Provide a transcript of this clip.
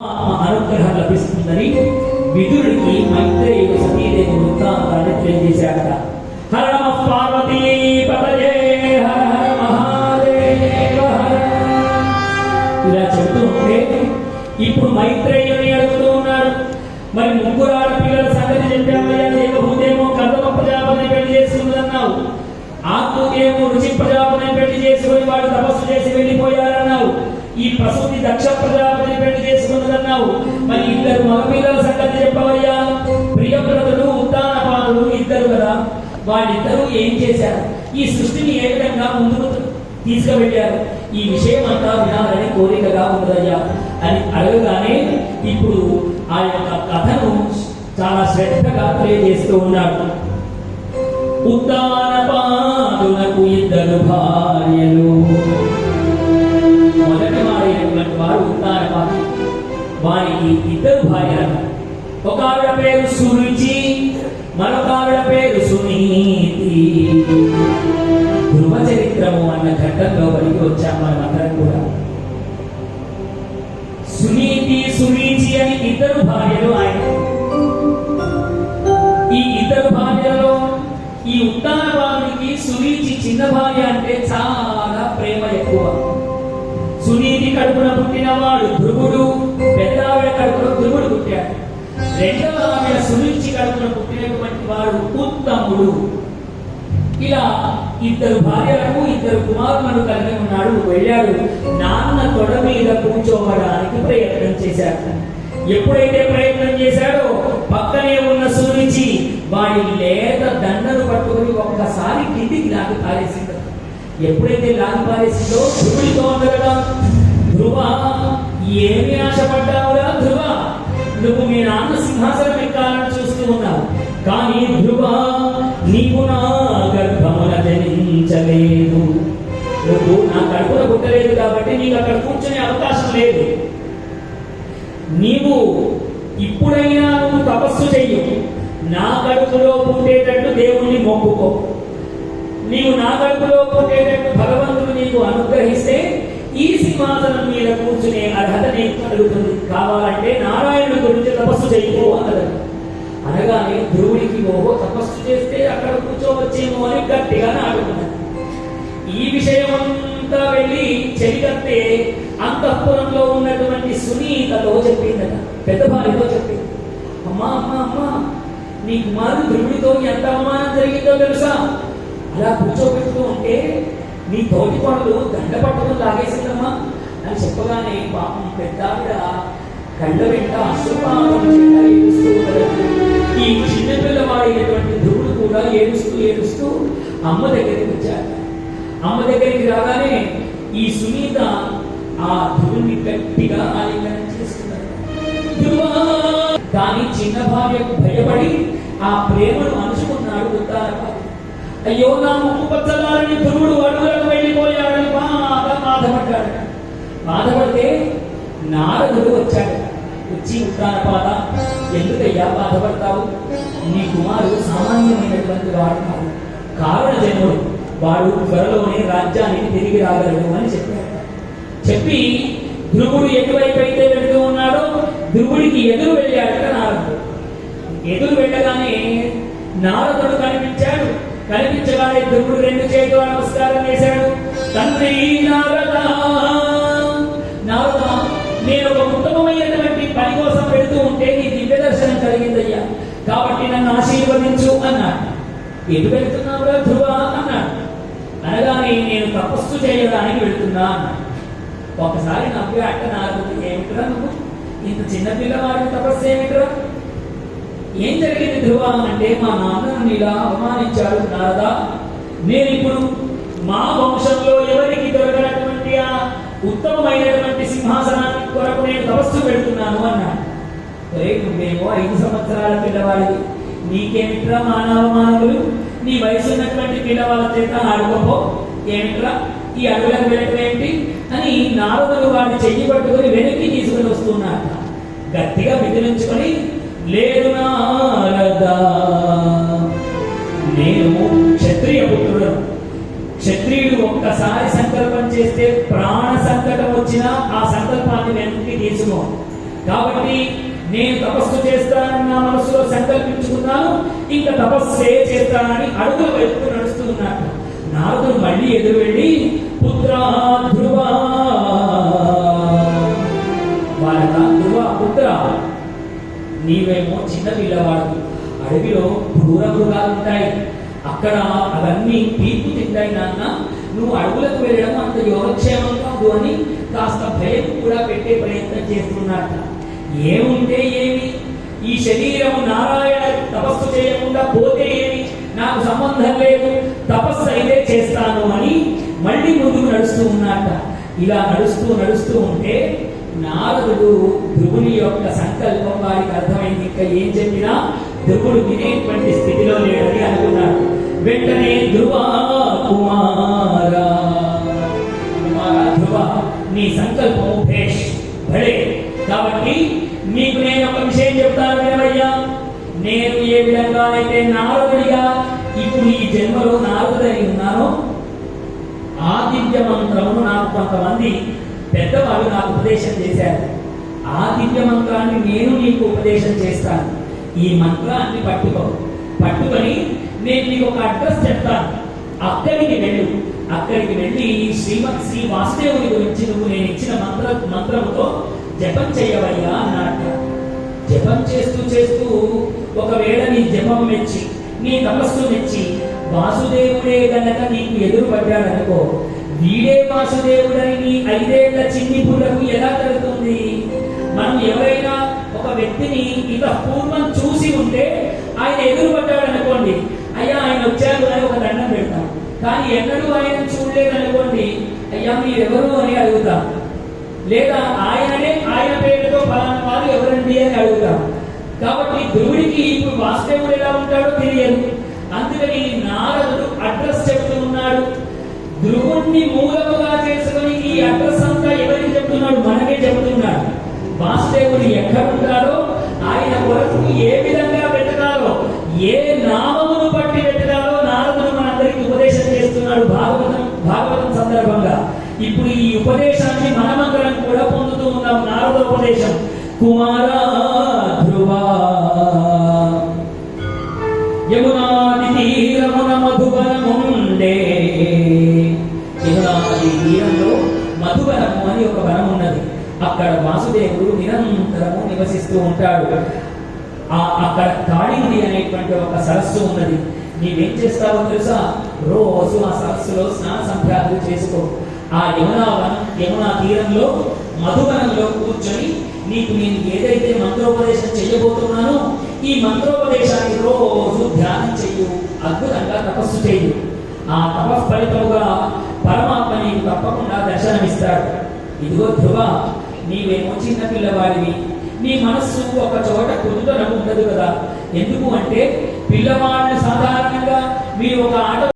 అనుగ్రహం లభిస్తుందని విదురుడికి మైత్రేయుడు సతీదేవి వృత్తాంతాన్ని తెలియజేశాడట హర నమ పార్వతీ పతయే హర హర మహాదేవ ఇలా చెబుతూ ఉంటే ఇప్పుడు మైత్రేయుని అడుగుతూ ఉన్నారు. మరి ముగ్గురు ఆడపిల్లల సంగతి చెప్పామయ్యా దేవభూతేమో కర్దమ ప్రజాపతిని పెళ్ళి చేసుకుందన్నావు. ఆత్మకేమో రుచి ప్రజాపతిని పెళ్ళి చేసుకుని వాడు తపస్సు చేసి వెళ్ళిపోయారన్నావు. ఈ ప్రసూతి దక్ష ప్రజాపతి పెళ్ళి చేసుకున్నదన్నావు. మరి ఇద్దరు మగపిల్లల సంగతి చెప్పవయ్యా. ప్రియవ్రతుడు ఉత్తానపాదుడు ఇద్దరు కదా. వాళ్ళిద్దరూ ఏం చేశారు? ఈ సృష్టిని ఏ విధంగా ముందుకు తీసుకువెళ్ళారు? ఈ విషయం అంతా వినాలని కోరికగా ఉన్నదయ్యా అని అడగగానే ఇప్పుడు ఆ యొక్క కథను చాలా శ్రద్ధగా తెలియజేస్తూ ఉన్నాడు. ఉత్తానపాదునకు ఇద్దరు భార్యలు. మొదటి వారైనటువంటి వారు ఉత్తానపాదు వారికి ఇద్దరు భార్యలు. ఒక ఆవిడ పేరు సురుచి మరొక ఆవిడ పేరు సునీతి. ధ్రువ చరిత్రము అన్న ఘట్టంలో వరకు వచ్చాం మనం అందరం కూడా. సునీతి సునీచి అని ఇద్దరు భార్యలు ఆయన. ఈ ఇద్దరు భార్యలలో ఈ ఉత్తాన భార్యకి సునీచి చిన్న భార్య అంటే చాలా ప్రేమ ఎక్కువ. సునీతి కడుపున పుట్టినవాడు ధ్రువుడు పెద్ద ఆవిడ కడుపున ధ్రువుడు పుట్టాడు. రెండవ ఆవిడ సునీచి కడుపున పుట్టినటువంటి వాడు ఉత్తముడు. ఇలా ఇద్దరు భార్యలకు ఇద్దరు కుమారులను కలిగి ఉన్నాడు వెళ్ళాడు. నాన్న తొడ మీద కూర్చోవడానికి ప్రయత్నం చేశాడు. ఎప్పుడైతే ప్రయత్నం చేశాడో పక్కనే ఉన్న సూరించి వాడి లేత దండను పట్టుకుని ఒక్కసారి కిందికి నాకు పారేసింది. ఎప్పుడైతే లాగి పారేసిందో ధ్రువుడితో ఉంది ధ్రువ ఏమి ఆశపడ్డావురా ధ్రువ? నువ్వు మీ నాన్న సింహాసనం ఎక్కాలని చూస్తూ ఉన్నావు. కానీ ధ్రువ నీకు నా గర్భమున జనించలేదు నువ్వు నా కడుపున పుట్టలేదు కాబట్టి నీకు అక్కడ కూర్చునే అవకాశం లేదు. నీవు ఇప్పుడైనా నువ్వు తపస్సు చెయ్యి. నా కడుపులో పుట్టేటట్టు దేవుణ్ణి మొక్కుకో. నీవు నా కడుపులో పుట్టేటట్టు భగవంతుడు నీకు అనుగ్రహిస్తే ఈ సింహాసనం మీద కూర్చునే అర్హత నీకు కలుగుతుంది. కావాలంటే నారాయణుడి గురించి తపస్సు చేయకో అన్నది అనగానే ధ్రువుడికి ఓహో తపస్సు చేస్తే అక్కడ కూర్చోవచ్చేమో అని గట్టిగా నాటుకున్నాడు ఈ విషయం అంతా వెళ్ళి చెలికత్తే అంతఃపురంలో ఉన్నటువంటి సునీతతో చెప్పిందట. పెద్ద భార్యతో చెప్పింది. అమ్మా అమ్మా అమ్మా నీ కుమారుడు ధ్రువుడితో ఎంత అవమానం జరిగిందో తెలుసా? అలా కూర్చోబెడుతూ ఉంటే నీ తోటి పనులు దండ పట్టుకుని లాగేసిందమ్మా. అని చెప్పగానే పాపం పెద్ద ఆవిడ కళ్ళ వెంట ఈ చిన్న పిల్లవాడైనటువంటి ధ్రువుడు కూడా ఏడుస్తూ ఏడుస్తూ అమ్మ దగ్గరికి వచ్చాడు. అమ్మ దగ్గరికి రాగానే ఈ సునీత ఆ ధ్రువుని గట్టిగా ఆలింగనం చేస్తున్నారు కానీ చిన్న భార్యకు భయపడి ఆ ప్రేమను అనుచుకున్నాడు అయ్యో నా ముక్కు పచ్చలారని ధ్రువుడు అడుగులకు వెళ్ళిపోయాడని బాగా బాధపడ్డాడు. బాధపడితే నారదుడు వచ్చాడు. వచ్చి ఉత్తానపాద ఎందుకయ్యా బాధపడతావు? నీ కుమారుడు సామాన్యమైనటువంటి వాడు కాదు. కారణ జన్ముడు వాడు త్వరలోనే రాజ్యానికి తిరిగి రాగలడు అని చెప్పాడు. చెప్పి ధ్రువుడు ఎటువైపు అయితే వెళుతూ ఉన్నాడో ధ్రువుడికి ఎదురు వెళ్ళాడట నారదుడు. ఎదురు వెళ్ళగానే నారదుడు కనిపించాడు. కనిపించగానే ధ్రువుడు రెండు చేతులు నమస్కారం చేశాడు. తండ్రి నారద నారద నేను ఒక ఉత్తమమైనటువంటి పని కోసం వెళుతూ ఉంటే నీ దివ్య దర్శనం కలిగిందయ్యా. కాబట్టి నన్ను ఆశీర్వదించు అన్నాడు. ఎటు వెళ్తున్నావురా ధ్రువ అన్నాడు. అనగానే నేను తపస్సు చేయడానికి వెళ్తున్నా అన్నాడు. ఒకసారి నవ్వి అట్ట నారదుడు ఏమిట్రా నువ్వు? ఇంత చిన్న పిల్లవాడిని తపస్సు ఏమిట్రా? ఏం జరిగింది ధ్రువ అంటే మా నాన్న ఇలా అవమానించాడు నారదా. నేను ఇప్పుడు మా వంశంలో ఎవరికి దొరకనటువంటి ఆ ఉత్తమమైనటువంటి సింహాసనానికి కొరకు నేను తపస్సు పెడుతున్నాను అన్నాడు. రేపు మేము ఐదు సంవత్సరాల పిల్లవాడివి. నీకేమిట్రా మానవమానవులు నీ వయసు ఉన్నటువంటి పిల్లవాళ్ళ చేత ఆడుకోపో ఏమిట్రా? ఈ అడుగులకు వెళ్ళటం ఏంటి? అని నారదులు వాడిని చెయ్యి పట్టుకుని వెనక్కి తీసుకుని వస్తున్నారు గట్టిగా విదిలించుకొని లేదు నారదా. నేను క్షత్రియ పుత్రుడు క్షత్రియుడు ఒక్కసారి సంకల్పం చేస్తే ప్రాణ సంకటం వచ్చినా ఆ సంకల్పాన్ని వెనక్కి తీసుకో కాబట్టి నేను తపస్సు చేస్తానని నా మనసులో సంకల్పించుకున్నాను ఇంకా తపస్సే చేస్తానని అడుగులు వైపు నడుస్తున్నాను నాకు నారదుడు మళ్ళీ ఎదురు వెళ్ళి పుత్రా ధ్రువ. వాళ్ళ ధ్రువ పుత్ర. నీవేమో చిన్న పిల్లవాడు అడవిలో క్రూర మృగాలు ఉంటాయి అక్కడ అవన్నీ పీపు తింటాయి నాన్న. నువ్వు అడవులకు వెళ్ళడం అంత యోగక్షేమం కాదు అని కాస్త భయం కూడా పెట్టే ప్రయత్నం చేస్తున్నట్ట ఏముంటే ఏమి? ఈ శరీరము నారాయణ తపస్సు చేయకుండా పోతే ఏమి? నాకు సంబంధం లేదు. తపస్సు అయితే చేస్తాను అని మళ్ళీ ముందుకు నడుస్తూ ఉన్నట్ట ఇలా నడుస్తూ నడుస్తూ ఉంటే నారదుడు ధ్రువుని యొక్క సంకల్పం వారికి అర్థమైంది. ఇంకా ఏం చెప్పినా ధ్రువుడు వినేటువంటి స్థితిలో లేడని అనుకున్నాడు. వెంటనే ధ్రువ కుమార ధ్రువ నీ సంకల్పము భేష్ భలే. కాబట్టి నీకు నేను ఒక విషయం చెప్తాను వినవయ్యా. నేను ఏ విధంగా అయితే నారదుడిగా ఇప్పుడు ఈ జన్మలో నారదుడై ఉన్నానో ఆ దివ్య మంత్రమును నాకు కొంతమంది పెద్దవాళ్ళు నాకు ఉపదేశం చేశారు ఆ దివ్య మంత్రాన్ని నేను నీకు ఉపదేశం చేస్తాను. ఈ మంత్రాన్ని పట్టుకో. పట్టుకొని నేను నీకు ఒక అడ్రస్ చెప్తాను. అక్కడికి వెళ్ళు. అక్కడికి వెళ్ళి శ్రీమత్ శ్రీమద్ శ్రీ వాసుదేవుని గురించి నువ్వు నేను ఇచ్చిన మంత్ర మంత్రముతో జపం చేయవయ్యా అన్నట్ట జపం చేస్తూ చేస్తూ ఒకవేళ నీ జపం మెచ్చి నీ తపస్సు మెచ్చి వాసుదేవుడే కనుక నీకు ఎదురు పడ్డాడనుకో వీడే వాసుదేవుడని ఐదేళ్ళ చిన్ని పుల్లకు ఎలా కలుగుతుంది మనం ఎవరైనా ఒక వ్యక్తిని ఇక పూర్వం చూసి ఉంటే ఆయన ఎదురు పడ్డాడనుకోండి అయ్యా ఆయన వచ్చారు అని ఒక దండం పెడతాం. కానీ ఎన్నడూ ఆయన చూడలేదనుకోండి అయ్యా మీరెవరు అని అడుగుతాం. లేదా ఆయననే ఆయన పేరుతో ఫలానా వారు ఎవరండి అని అడుగుతాం. కాబట్టి ధ్రువుడికి ఇప్పుడు వాసుదేవుడు ఎలా ఉంటాడో తెలియదు. అందుకని నారదుడు అడ్రస్ చెప్తూ ఉన్నాడు. ధ్రువుణ్ణి మూలముగా చేసుకొని ఈ అడ్రస్ అంతా ఎవరికి చెప్తున్నాడు? మనకే చెబుతున్నాడు వాసుదేవుడు ఎక్కడ ఆయన కొరకు ఏ విధంగా వెతకాలో ఏ నామమును బట్టి వెతకాలో నారదుడు మనందరికి ఉపదేశం చేస్తున్నాడు భాగవతం భాగవతం సందర్భంగా. ఇప్పుడు ఈ ఉపదేశాన్ని మనమందరం కూడా పొందుతూ ఉన్నాం. నారద ఉపదేశం కుమార ధ్రువా. నిరంతరము నివసిస్తూ ఉంటాడు. అక్కడ కాళింది అనేటువంటి ఒక సరస్సు ఉన్నది. నీవేం చేస్తావో తెలుసా? రోజు ఆ సరస్సులో స్నాన సంధ్యాలు చేసుకో. ఆ యమునా వనం యమునా తీరంలో మధువనంలో కూర్చొని నీకు నేను ఏదైతే మంత్రోపదేశం చేయబోతున్నానో ఈ మంత్రోపదేశాన్ని రోజు ధ్యానం చెయ్యు. అద్భుతంగా తపస్సు చేయు ఆ తపస్ ఫలితముగా పరమాత్మ నీకు తప్పకుండా దర్శనమిస్తాడు. ఇదిగో ధ్రువ నీవేమో చిన్న పిల్లవాడివి. నీ మనస్సు ఒక చోట కుదుటన ఉండదు కదా. ఎందుకు అంటే పిల్లవాడిని సాధారణంగా మీరు ఒక ఆట